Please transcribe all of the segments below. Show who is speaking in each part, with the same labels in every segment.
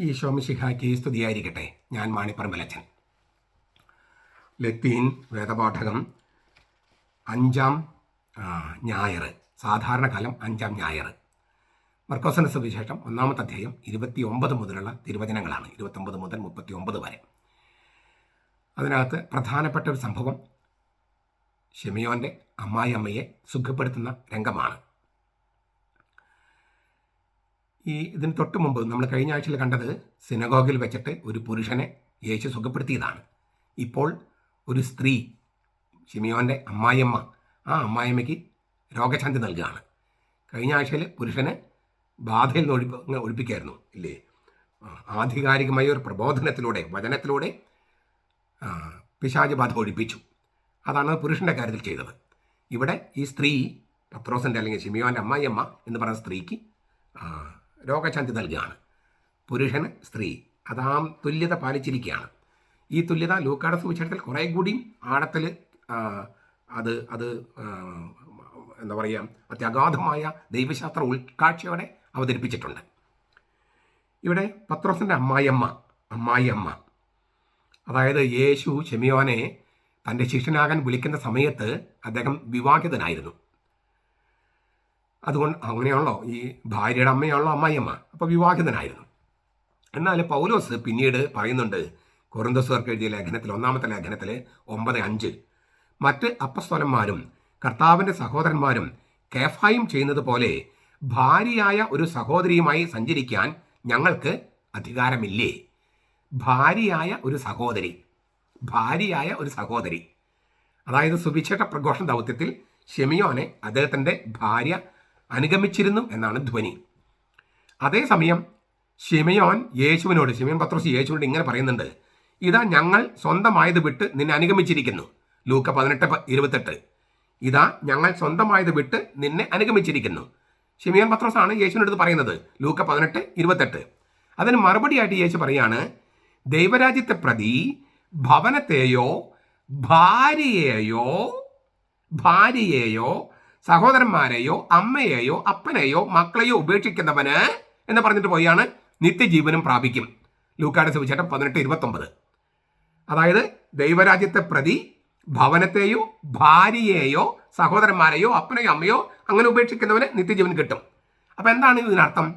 Speaker 1: ഈ ശോമിശിഹായ്ക്ക് സ്തുതിയായിരിക്കട്ടെ. ഞാൻ മാണിപ്പറമ്പലച്ചൻ. ലത്തീൻ വേദപാഠകം അഞ്ചാം ഞായർ സാധാരണ കാലം അഞ്ചാം ഞായർ മർക്കോസന സുവിശേഷം ഒന്നാമത്തെ അധ്യായം ഇരുപത്തി ഒമ്പത് മുതലുള്ള തിരുവചനങ്ങളാണ്. ഇരുപത്തൊമ്പത് മുതൽ മുപ്പത്തി ഒമ്പത് വരെ. അതിനകത്ത് പ്രധാനപ്പെട്ട ഒരു സംഭവം ഷെമിയോന്റെ അമ്മായി അമ്മയെ സുഖപ്പെടുത്തുന്ന രംഗമാണ്. ഈ ഇതിന് തൊട്ട് മുമ്പ് നമ്മൾ കഴിഞ്ഞ ആഴ്ചയിൽ കണ്ടത് സിനഗോഗിൽ വെച്ചിട്ട് ഒരു പുരുഷനെ യേശു സുഖപ്പെടുത്തിയതാണ്. ഇപ്പോൾ ഒരു സ്ത്രീ ഷിമിയോന്റെ അമ്മായിയമ്മ ആ അമ്മായിയമ്മയ്ക്ക് രോഗശാന്തി നൽകുകയാണ്. കഴിഞ്ഞ ആഴ്ചയിൽ പുരുഷനെ ബാധയിൽ നിന്ന് ഒഴിപ്പ് ഒഴിപ്പിക്കായിരുന്നു ഇല്ലേ? ആധികാരികമായ ഒരു പ്രബോധനത്തിലൂടെ വചനത്തിലൂടെ പിശാജ് ബാധ ഒഴിപ്പിച്ചു. അതാണ് പുരുഷന്റെ കാര്യത്തിൽ ചെയ്തത്. ഇവിടെ ഈ സ്ത്രീ പത്രോസിന്റെ അല്ലെങ്കിൽ ഷിമിയോന്റെ അമ്മായിയമ്മ എന്ന് പറയുന്ന സ്ത്രീക്ക് രോഗശാന്തി നൽകുകയാണ് പുരുഷന് സ്ത്രീ അതാം തുല്യത പാലിച്ചിരിക്കുകയാണ്. ഈ തുല്യത ലൂക്കാട സുവിശേഷത്തിൽ കുറേ കൂടിയും ആഴത്തിൽ അത് അത് എന്താ പറയുക അത്യഗാധമായ ദൈവശാസ്ത്ര ഉൾക്കാഴ്ചയോടെ അവതരിപ്പിച്ചിട്ടുണ്ട്. ഇവിടെ പത്രോസിന്റെ അമ്മായിയമ്മ അമ്മായിയമ്മ അതായത് യേശു ഷെമിയോനെ തന്റെ ശിഷ്യനാകാൻ വിളിക്കുന്ന സമയത്ത് അദ്ദേഹം വിവാഹിതനായിരുന്നു. അതുകൊണ്ട് അങ്ങനെയാണല്ലോ ഈ ഭാര്യയുടെ അമ്മയാണല്ലോ അമ്മായിയമ്മ. അപ്പോൾ വിവാഹിതനായിരുന്നു. എന്നാൽ പൗലോസ് പിന്നീട് പറയുന്നുണ്ട് കൊറിന്തോസുകാർക്ക് എഴുതിയ ലേഖനത്തിൽ ഒന്നാമത്തെ ലേഖനത്തിൽ ഒമ്പത് അഞ്ച്. മറ്റ് അപ്പസ്തോലന്മാരും കർത്താവിന്റെ സഹോദരന്മാരും കേഫായും ചെയ്യുന്നത് പോലെ ഭാര്യയായ ഒരു സഹോദരിയുമായി സഞ്ചരിക്കാൻ ഞങ്ങൾക്ക് അധികാരമില്ലേ? ഭാര്യയായ ഒരു സഹോദരി. ഭാര്യയായ ഒരു സഹോദരി. അതായത് സുവിശേഷ പ്രഘോഷണ ദൗത്യത്തിൽ ഷെമിയോനെ അദ്ദേഹത്തിന്റെ ഭാര്യ അനുഗമിച്ചിരുന്നു എന്നാണ് ധ്വനി. അതേസമയം ഷിമയോൻ യേശുവിനോട് ഷിമയോൻ പത്രോസ് യേശുവിനോട് ഇങ്ങനെ പറയുന്നുണ്ട്. ഇതാ ഞങ്ങൾ സ്വന്തമായത് വിട്ട് നിന്നെ അനുഗമിച്ചിരിക്കുന്നു. ലൂക്ക പതിനെട്ട് ഇരുപത്തെട്ട്. ഇതാ ഞങ്ങൾ സ്വന്തമായത് വിട്ട് നിന്നെ അനുഗമിച്ചിരിക്കുന്നു. ഷിമിയോൻ യേശുവിനോട് യേശുവിനടുത്ത് പറയുന്നത്. ലൂക്ക പതിനെട്ട് ഇരുപത്തെട്ട്. അതിന് മറുപടിയായിട്ട് യേശു പറയാണ് ദൈവരാജ്യത്തെ പ്രതി ഭവനത്തെയോ ഭാര്യയെയോ ഭാര്യയെയോ സഹോദരന്മാരെയോ അമ്മയെയോ അപ്പനെയോ മക്കളെയോ ഉപേക്ഷിക്കുന്നവന് എന്ന് പറഞ്ഞിട്ട് പോയാണ് നിത്യജീവനും പ്രാപിക്കും. ലൂക്കാട് സുവിശേഷം പതിനെട്ട് ഇരുപത്തൊമ്പത്. അതായത് ദൈവരാജ്യത്തെ പ്രതി ഭവനത്തെയോ ഭാര്യയെയോ സഹോദരന്മാരെയോ അപ്പനെയോ അമ്മയോ അങ്ങനെ ഉപേക്ഷിക്കുന്നവന് നിത്യജീവൻ കിട്ടും. അപ്പം എന്താണ് ഇതിനർത്ഥം?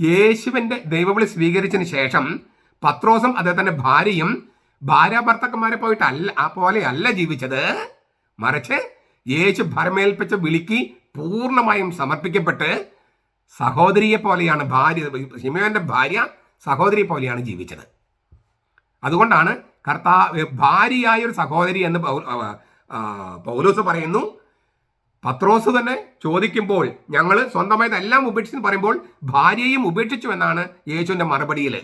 Speaker 1: യേശുവിന്റെ ദൈവവിളി സ്വീകരിച്ചതിന് ശേഷം പത്രോസും അദ്ദേഹത്തിന്റെ ഭാര്യയും ഭാര്യ ഭർത്തക്കന്മാരെ പോയിട്ടല്ല ആ പോലെ അല്ല ജീവിച്ചത്. മറിച്ച് യേശു ഭരമേൽപ്പിച്ച വിളിക്ക് പൂർണമായും സമർപ്പിക്കപ്പെട്ട് സഹോദരിയെ പോലെയാണ് ഭാര്യ ഷിമയോന്റെ ഭാര്യ സഹോദരിയെ പോലെയാണ് ജീവിച്ചത്. അതുകൊണ്ടാണ് കർത്താ ഭാര്യയായ ഒരു സഹോദരി എന്ന് പൗലോസ് പറയുന്നു. പത്രോസ് തന്നെ ചോദിക്കുമ്പോൾ ഞങ്ങൾ സ്വന്തമായത് എല്ലാം ഉപേക്ഷിച്ചെന്ന് പറയുമ്പോൾ ഭാര്യയും ഉപേക്ഷിച്ചു എന്നാണ് യേശുവിന്റെ മറുപടിയിൽ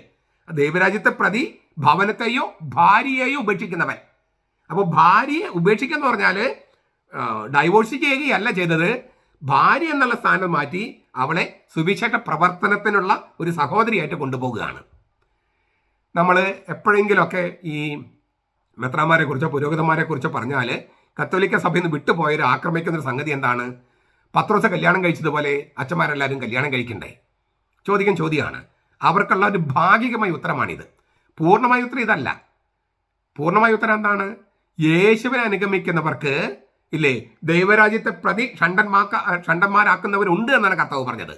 Speaker 1: ദൈവരാജ്യത്തെ പ്രതി ഭവനത്തെയോ ഭാര്യയെയോ ഉപേക്ഷിക്കുന്നവൻ. അപ്പോൾ ഭാര്യയെ ഉപേക്ഷിക്കുക എന്ന് പറഞ്ഞാൽ ഡൈവോഴ്സ് ചെയ്യുകയല്ല ചെയ്തത്. ഭാര്യ എന്നുള്ള സ്ഥാനം മാറ്റി അവളെ സുവിശേഷ പ്രവർത്തനത്തിനുള്ള ഒരു സഹോദരിയായിട്ട് കൊണ്ടുപോകുകയാണ് നമ്മൾ എപ്പോഴെങ്കിലുമൊക്കെ ഈ മെത്രാമാരെ കുറിച്ചോ പുരോഹിതന്മാരെ കുറിച്ചോ പറഞ്ഞാൽ കത്തോലിക്ക സഭയിൽ നിന്ന് വിട്ടുപോയവർ ആക്രമിക്കുന്ന ഒരു സംഗതി എന്താണ്? പത്രോസ കല്യാണം കഴിച്ചതുപോലെ അച്ഛന്മാരെല്ലാവരും കല്യാണം കഴിക്കണ്ടേ? ചോദിക്കും ചോദ്യമാണ്. അവർക്കുള്ള ഒരു ഭാഗികമായ ഉത്തരമാണിത്. പൂർണമായ ഉത്തരം ഇതല്ല. പൂർണമായ ഉത്തരം എന്താണ്? യേശുവിനെ അനുഗമിക്കുന്നവർക്ക് ഇല്ലേ? ദൈവരാജ്യത്തെ പ്രതി ഷണ്ടന്മാക്ക ഷണ്ടന്മാരാക്കുന്നവരുണ്ട് എന്നാണ് കർത്താവ് പറഞ്ഞത്.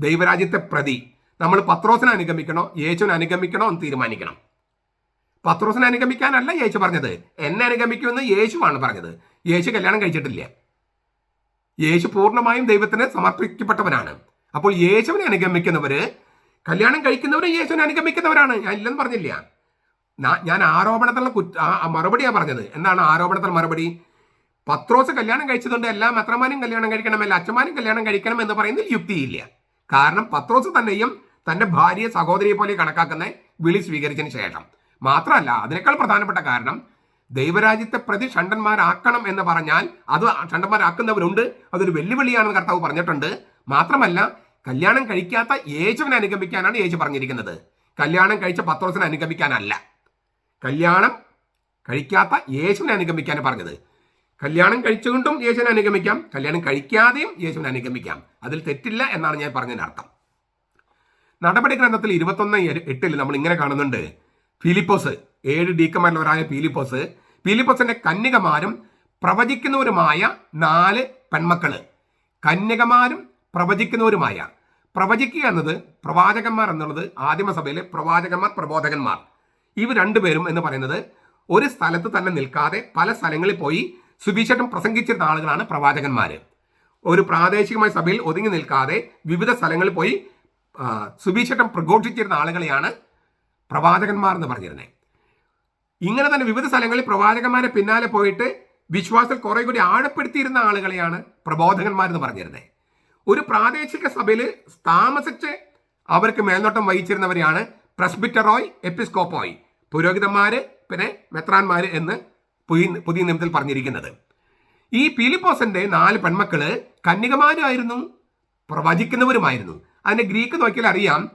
Speaker 1: ദൈവരാജ്യത്തെ പ്രതി. നമ്മൾ പത്രോസിനെ അനുഗമിക്കണോ? യേശുവിനെ അനുഗമിക്കണോ എന്ന് തീരുമാനിക്കണം. പത്രോസിനെ അനുഗമിക്കാനല്ല യേശു പറഞ്ഞത്. എന്നെ അനുഗമിക്കുമെന്ന് യേശുവാണ് പറഞ്ഞത്. യേശു കല്യാണം കഴിച്ചിട്ടില്ല. യേശു പൂർണമായും ദൈവത്തിന് സമർപ്പിക്കപ്പെട്ടവനാണ്. അപ്പോൾ യേശുവിനെ അനുഗമിക്കുന്നവര് കല്യാണം കഴിക്കുന്നവരും യേശുവിനെ അനുഗമിക്കുന്നവരാണ്. ഞാൻ ഇല്ലെന്ന് പറഞ്ഞില്ല. ഞാൻ ആരോപണത്തിലുള്ള കുറ്റ മറുപടിയാണ് പറഞ്ഞത്. എന്താണ് ആരോപണത്തിലുള്ള മറുപടി? പത്രോസ് കല്യാണം കഴിച്ചതുകൊണ്ട് എല്ലാം അത്രമാരും കല്യാണം കഴിക്കണം എല്ലാ അച്ഛന്മാരും കല്യാണം കഴിക്കണം എന്ന് പറയുന്നതിൽ യുക്തിയില്ല. കാരണം പത്രോസ് തന്നെയും തന്റെ ഭാര്യയെ സഹോദരിയെ പോലെ കണക്കാക്കുന്ന വിളി സ്വീകരിച്ചതിന് ശേഷം. മാത്രമല്ല അതിനേക്കാൾ പ്രധാനപ്പെട്ട കാരണം ദൈവരാജ്യത്തെ പ്രതി ഷണ്ടന്മാരാക്കണം എന്ന് പറഞ്ഞാൽ അത് ഷണ്ടന്മാരാക്കുന്നവരുണ്ട് അതൊരു വെല്ലുവിളിയാണെന്ന് കർത്താവ് പറഞ്ഞിട്ടുണ്ട്. മാത്രമല്ല കല്യാണം കഴിക്കാത്ത യേശുവിനെ അനുഗമിക്കാനാണ് യേശു പറഞ്ഞിരിക്കുന്നത്. കല്യാണം കഴിച്ച പത്രോസിനെ അനുഗമിക്കാനല്ല. കല്യാണം കഴിക്കാത്ത യേശുവിനെ അനുഗമിക്കാനാണ് പറഞ്ഞത്. കല്യാണം കഴിച്ചുകൊണ്ടും യേശുവിനെ അനുഗമിക്കാം. കല്യാണം കഴിക്കാതെയും യേശുവിനെ അനുഗമിക്കാം. അതിൽ തെറ്റില്ല എന്നാണ് ഞാൻ പറഞ്ഞതിന്റെ അർത്ഥം. നടപടി ഗ്രന്ഥത്തിൽ ഇരുപത്തൊന്ന് എട്ടിൽ നമ്മൾ ഇങ്ങനെ കാണുന്നുണ്ട്. ഫിലിപ്പോസ് ഏഴ് ഡീക്കന്മാരിലവരായ ഫിലിപ്പോസ്. ഫിലിപ്പോസിന്റെ കന്യകമാരും പ്രവചിക്കുന്നവരുമായ നാല് പെൺമക്കൾ. കന്യകമാരും പ്രവചിക്കുന്നവരുമായ. പ്രവചിക്കുക എന്നത് പ്രവാചകന്മാർ എന്നുള്ളത് ആദിമസഭയിലെ പ്രവാചകന്മാർ പ്രബോധകന്മാർ. ഇവ രണ്ടുപേരും എന്ന് പറയുന്നത് ഒരു സ്ഥലത്ത് തന്നെ നിൽക്കാതെ പല സ്ഥലങ്ങളിൽ പോയി സുവിശേഷം പ്രസംഗിച്ചിരുന്ന ആളുകളാണ് പ്രവാചകന്മാർ ഒരു പ്രാദേശികമായ സഭയിൽ ഒതുങ്ങി നിൽക്കാതെ വിവിധ സ്ഥലങ്ങളിൽ പോയി സുവിശേഷം പ്രഘോഷിച്ചിരുന്ന ആളുകളെയാണ് പ്രവാചകന്മാർ എന്ന് പറഞ്ഞിരുന്നത് ഇങ്ങനെ തന്നെ വിവിധ സ്ഥലങ്ങളിൽ പ്രവാചകന്മാരെ പിന്നാലെ പോയിട്ട് വിശ്വാസത്തിൽ കുറെ കൂടി ആഴപ്പെടുത്തിയിരുന്ന ആളുകളെയാണ് പ്രബോധകന്മാരെന്ന് പറഞ്ഞിരുന്നത് ഒരു പ്രാദേശിക സഭയിൽ താമസിച്ച് അവർക്ക് മേൽനോട്ടം വഹിച്ചിരുന്നവരെയാണ് പ്രസ്ബിറ്ററോയ് എപ്പിസ്കോപ്പോയ്. പുരോഹിതന്മാര് പിന്നെ മെത്രാന്മാര് എന്ന് പുതിയ പുതിയ നിയമത്തിൽ പറഞ്ഞിരിക്കുന്നത്. ഈ പീലിപ്പോസിന്റെ നാല് പെൺമക്കൾ കന്യകമാരായിരുന്നു പ്രവചിക്കുന്നവരുമായിരുന്നു. അതിന്റെ ഗ്രീക്ക് നോക്കിയാൽ അറിയാം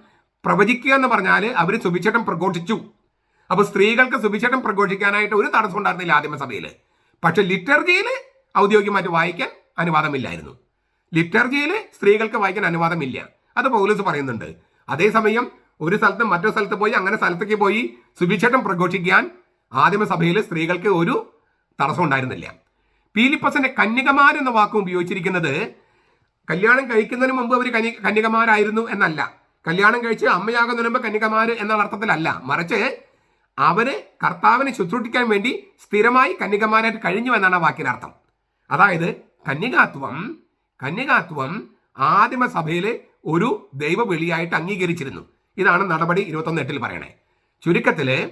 Speaker 1: പ്രവചിക്കുക എന്ന് പറഞ്ഞാൽ അവർ സുവിശേഷം പ്രഘോഷിച്ചു. അപ്പൊ സ്ത്രീകൾക്ക് സുവിശേഷം പ്രഘോഷിക്കാനായിട്ട് ഒരു തടസ്സം ഉണ്ടായിരുന്നില്ല ആദിമസഭയിൽ പക്ഷെ ലിറ്റർജിയിൽ ഔദ്യോഗികമായിട്ട് വായിക്കാൻ അനുവാദമില്ലായിരുന്നു. ലിറ്റർജിയിൽ സ്ത്രീകൾക്ക് വായിക്കാൻ അനുവാദമില്ല. അത് പോലീസ് പറയുന്നുണ്ട്. അതേസമയം ഒരു സ്ഥലത്ത് മറ്റൊരു സ്ഥലത്ത് പോയി അങ്ങനെ സ്ഥലത്തേക്ക് പോയി സുവിശേഷം പ്രഘോഷിക്കാൻ ആദിമസഭയിൽ സ്ത്രീകൾക്ക് ഒരു തടസ്സം ഉണ്ടായിരുന്നില്ല. പീലിപ്പസിന്റെ കന്യകമാർ എന്ന വാക്കും ഉപയോഗിച്ചിരിക്കുന്നത് കല്യാണം കഴിക്കുന്നതിന് മുമ്പ് അവർ കന്യ കന്യകമാരായിരുന്നു എന്നല്ല. കല്യാണം കഴിച്ച് അമ്മയാകുന്നതിന് മുമ്പ് കന്യകമാർ എന്ന അർത്ഥത്തിലല്ല. മറിച്ച് അവർ കർത്താവിനെ ശുശ്രൂഷിക്കാൻ വേണ്ടി സ്ഥിരമായി കന്യകമാരായിട്ട് കഴിഞ്ഞു എന്നാണ് ആ വാക്കിനർത്ഥം. അതായത് കന്യകാത്വം കന്യകാത്വം ആദിമസഭയിലെ ഒരു ദൈവവിളിയായിട്ട് അംഗീകരിച്ചിരുന്നു. ഇതാണ് നടപടി ഇരുപത്തൊന്ന് എട്ടിൽ പറയണേ. ചുരുക്കത്തിൽ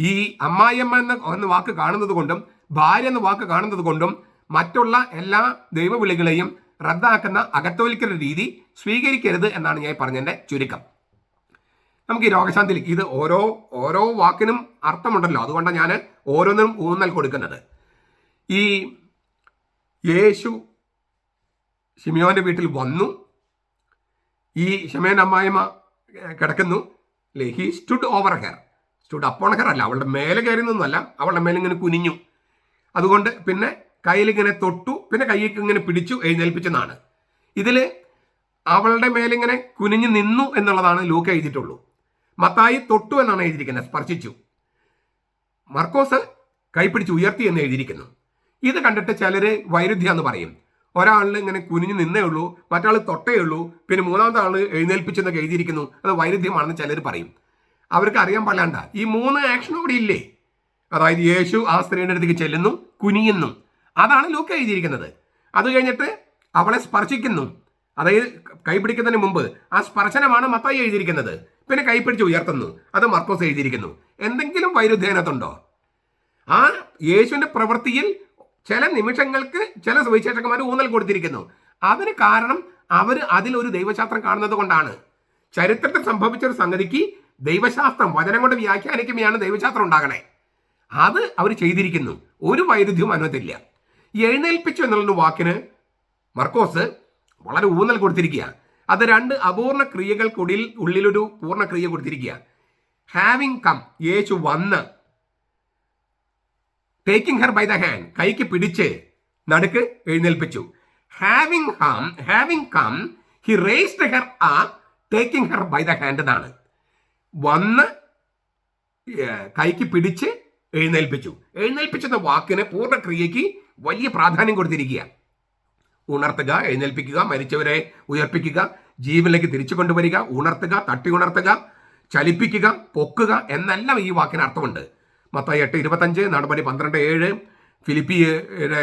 Speaker 1: ഈ അമ്മായിയമ്മ എന്ന എന്ന വാക്ക് കാണുന്നത് കൊണ്ടും ഭാര്യ എന്ന വാക്ക് കാണുന്നത് കൊണ്ടും മറ്റുള്ള എല്ലാ ദൈവവിളികളെയും റദ്ദാക്കുന്ന അകത്തോലിക്കൽ രീതി സ്വീകരിക്കരുത് എന്നാണ് ഞാൻ പറഞ്ഞതിന്റെ ചുരുക്കം. നമുക്ക് ഈ രോഗശാന്തി ഇത് ഓരോ ഓരോ വാക്കിനും അർത്ഥമുണ്ടല്ലോ. അതുകൊണ്ടാണ് ഞാൻ ഓരോന്നിനും ഊന്നൽ കൊടുക്കുന്നത്. ഈ യേശു ഷിമിയോന്റെ വീട്ടിൽ വന്നു. ഈ ഷമേൻ അമ്മായിമ്മ കിടക്കുന്നു. അല്ലേ he stood over her her അല്ല അവളുടെ മേലെ കയറി നിന്നല്ല. അവളുടെ മേലെ ഇങ്ങനെ കുനിഞ്ഞു. അതുകൊണ്ട് പിന്നെ കയ്യിലിങ്ങനെ തൊട്ടു. പിന്നെ കയ്യിൽ ഇങ്ങനെ പിടിച്ചു എഴുന്നേൽപ്പിച്ചെന്നാണ് ഇതിൽ അവളുടെ മേലിങ്ങനെ കുനിഞ്ഞു നിന്നു എന്നുള്ളതാണ് ലൂക്ക് എഴുതിയിട്ടുള്ളൂ. മത്തായി തൊട്ടു എന്നാണ് എഴുതിയിരിക്കുന്നത്. സ്പർശിച്ചു. മർക്കോസ് കൈപ്പിടിച്ച് ഉയർത്തി എന്ന് എഴുതിയിരിക്കുന്നു. ഇത് കണ്ടിട്ട് ചിലർ വൈരുദ്ധ്യം എന്ന് പറയും. ഒരാളിൽ ഇങ്ങനെ കുനിഞ്ഞു നിന്നേ ഉള്ളൂ. മറ്റാൾ തൊട്ടേ ഉള്ളൂ. പിന്നെ മൂന്നാമത്തെ ആൾ എഴുന്നേൽപ്പിച്ചെന്നൊക്കെ എഴുതിയിരിക്കുന്നു. അത് വൈരുദ്ധ്യമാണെന്ന് ചിലർ പറയും. അവർക്ക് അറിയാൻ പാടില്ലാണ്ട. ഈ മൂന്ന് ആക്ഷൻ അവിടെ ഇല്ലേ അതായത് യേശു ആ സ്ത്രീയുടെ അടുത്തേക്ക് ചെല്ലുന്നു കുനിയുന്നു. അതാണ് ലൂക്ക് എഴുതിയിരിക്കുന്നത്. അത് കഴിഞ്ഞിട്ട് അവളെ സ്പർശിക്കുന്നു. അതായത് കൈപിടിക്കുന്നതിന് മുമ്പ് ആ സ്പർശനമാണ് മത്തായി എഴുതിയിരിക്കുന്നത്. പിന്നെ കൈപിടിച്ച് ഉയർത്തുന്നു. അത് മർക്കോസ് എഴുതിയിരിക്കുന്നു. എന്തെങ്കിലും വൈരുദ്ധ്യനത്തുണ്ടോ ആ യേശുവിന്റെ പ്രവൃത്തിയിൽ ചില നിമിഷങ്ങൾക്ക് ചില സുവിശേഷകന്മാർ ഊന്നൽ കൊടുത്തിരിക്കുന്നു. അതിന് കാരണം അവർ അതിലൊരു ദൈവശാസ്ത്രം കാണുന്നത് കൊണ്ടാണ്. ചരിത്രത്തിൽ സംഭവിച്ച ഒരു സംഗതിക്ക് ദൈവശാസ്ത്രം വചനം കൊണ്ട് വ്യാഖ്യാനിക്കുമ്പോഴാണ് ദൈവശാസ്ത്രം ഉണ്ടാകണേ. അത് അവർ ചെയ്തിരിക്കുന്നു. ഒരു വൈരുദ്ധ്യവും അനുവദില്ല എഴുന്നേൽപ്പിച്ചു എന്നുള്ള വാക്കിന് മർക്കോസ് വളരെ ഊന്നൽ കൊടുത്തിരിക്കുക. അത് രണ്ട് അപൂർണ ക്രിയകൾക്കുള്ളിൽ ഉള്ളിലൊരു പൂർണ ക്രിയ കൊടുത്തിരിക്കുക. ഹാവിങ് കം യേശു വന്ന് taking her by the hand കൈക്ക് പിടിച്ച് നടുക്ക് എഴുന്നേൽപ്പിച്ചു. Having hmm having come he raised her ആ taking her by the hand എന്നാണ്. വന്ന് കൈക്ക് പിടിച്ച് എഴുന്നേൽപ്പിച്ചു. എഴുന്നേൽപ്പിച്ചെന്ന വാക്കിന് പൂർണ ക്രിയയ്ക്ക് വലിയ പ്രാധാന്യം കൊടുത്തിരിക്കുക ഉണർത്തുക എഴുന്നേൽപ്പിക്കുക മരിച്ചവരെ ഉയർപ്പിക്കുക ജീവനിലേക്ക് തിരിച്ചു കൊണ്ടുവരിക ഉണർത്തുക തട്ടി ഉണർത്തുക ചലിപ്പിക്കുക പൊക്കുക എന്നെല്ലാം ഈ വാക്കിന് അർത്ഥമുണ്ട്. മത്തായി എട്ട് ഇരുപത്തഞ്ച് നടപടി പന്ത്രണ്ട് ഏഴ് ഫിലിപ്പി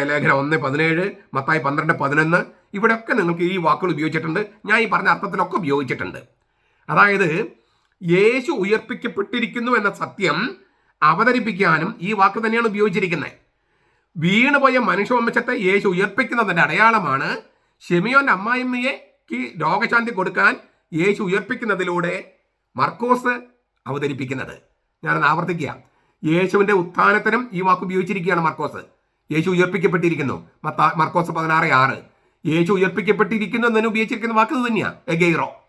Speaker 1: ലേഖനം ഒന്ന് പതിനേഴ് മത്തായി പന്ത്രണ്ട് പതിനൊന്ന് ഇവിടെയൊക്കെ നിങ്ങൾക്ക് ഈ വാക്കുകൾ ഉപയോഗിച്ചിട്ടുണ്ട്. ഞാൻ ഈ പറഞ്ഞ അർത്ഥത്തിലൊക്കെ ഉപയോഗിച്ചിട്ടുണ്ട്. അതായത് യേശു ഉയർപ്പിക്കപ്പെട്ടിരിക്കുന്നു എന്ന സത്യം അവതരിപ്പിക്കാനും ഈ വാക്ക് തന്നെയാണ് ഉപയോഗിച്ചിരിക്കുന്നത്. വീണുപോയ മനുഷ്യവംശത്തെ യേശു ഉയർപ്പിക്കുന്നതിന്റെ അടയാളമാണ് ഷെമിയോന്റെ അമ്മായിമ്മയ്ക്ക് രോഗശാന്തി കൊടുക്കാൻ യേശു ഉയർപ്പിക്കുന്നതിലൂടെ മർക്കോസ് അവതരിപ്പിക്കുന്നത്. ഞാനത് ആവർത്തിക്കുക. യേശുവിന്റെ ഉത്ഥാനത്തിനും ഈ വാക്ക് ഉപയോഗിച്ചിരിക്കുകയാണ് മർക്കോസ്. യേശു ഉയർപ്പിക്കപ്പെട്ടിരിക്കുന്നു. മർക്കോസ് പതിനാറ് ആറ്. യേശു ഉയർപ്പിക്കപ്പെട്ടിരിക്കുന്നു എന്നതിന് ഉപയോഗിച്ചിരിക്കുന്ന വാക്ക് തന്നെയാണ് എഗെയ്റോ.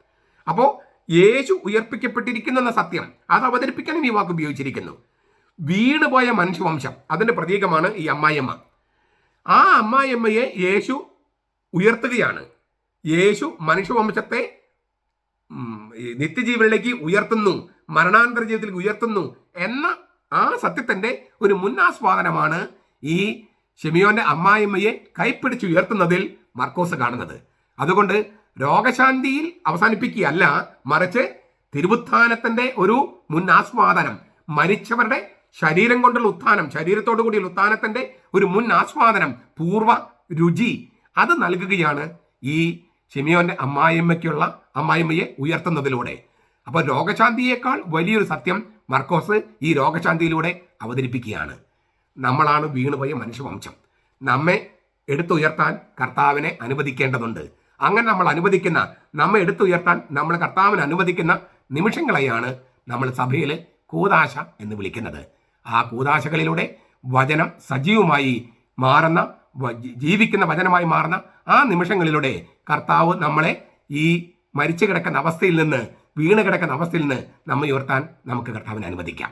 Speaker 1: അപ്പോൾ യേശു ഉയർപ്പിക്കപ്പെട്ടിരിക്കുന്നു എന്ന സത്യം അത് അവതരിപ്പിക്കാനും ഈ വാക്ക് ഉപയോഗിച്ചിരിക്കുന്നു. വീണുപോയ മനുഷ്യവംശം അതിന്റെ പ്രതീകമാണ് ഈ അമ്മായിയമ്മ. ആ അമ്മായിയമ്മയെ യേശു ഉയർത്തുകയാണ്. യേശു മനുഷ്യവംശത്തെ നിത്യജീവനിലേക്ക് ഉയർത്തുന്നു മരണാന്തര ജീവിതത്തിലേക്ക് ഉയർത്തുന്നു എന്ന ആ സത്യത്തിന്റെ ഒരു മുന്നാസ്വാദനമാണ് ഈ ഷെമിയോന്റെ അമ്മായിമ്മയെ കൈപ്പിടിച്ച് ഉയർത്തുന്നതിൽ മർക്കോസ് കാണുന്നത്. അതുകൊണ്ട് രോഗശാന്തിയിൽ അവസാനിപ്പിക്കുകയല്ല മറിച്ച് തിരുവുത്ഥാനത്തിന്റെ ഒരു മുന്നാസ്വാദനം മരിച്ചവരുടെ ശരീരം കൊണ്ടുള്ള ഉത്ഥാനം ശരീരത്തോടു കൂടിയുള്ള ഉത്ഥാനത്തിന്റെ ഒരു മുൻ ആസ്വാദനം പൂർവ രുചി. അത് നൽകുകയാണ് ഈ ഷിമിയോന്റെ അമ്മായിമ്മയ്ക്കുള്ള അമ്മായിമ്മയെ ഉയർത്തുന്നതിലൂടെ. അപ്പോൾ രോഗശാന്തിയേക്കാൾ വലിയൊരു സത്യം മർക്കോസ് ഈ രോഗശാന്തിയിലൂടെ അവതരിപ്പിക്കുകയാണ്. നമ്മളാണ് വീണുപോയ മനുഷ്യവംശം. നമ്മെ എടുത്തുയർത്താൻ കർത്താവിനെ അനുവദിക്കേണ്ടതുണ്ട്. അങ്ങനെ നമ്മൾ അനുവദിക്കുന്ന നമ്മെ എടുത്തുയർത്താൻ നമ്മൾ കർത്താവിന് അനുവദിക്കുന്ന നിമിഷങ്ങളെയാണ് നമ്മൾ സഭയിൽ കൂതാശ എന്ന് വിളിക്കുന്നത്. ആ കൂതാശകളിലൂടെ വചനം സജീവമായി മാറുന്ന ജീവിക്കുന്ന വചനമായി മാറുന്ന ആ നിമിഷങ്ങളിലൂടെ കർത്താവ് നമ്മളെ ഈ മരിച്ചു കിടക്കുന്ന അവസ്ഥയിൽ നിന്ന് വീണ് കിടക്കുന്ന അവസ്ഥയിൽ നിന്ന് നമ്മെ ഉയർത്താൻ നമുക്ക് കർത്താവിനെ അനുവദിക്കാം.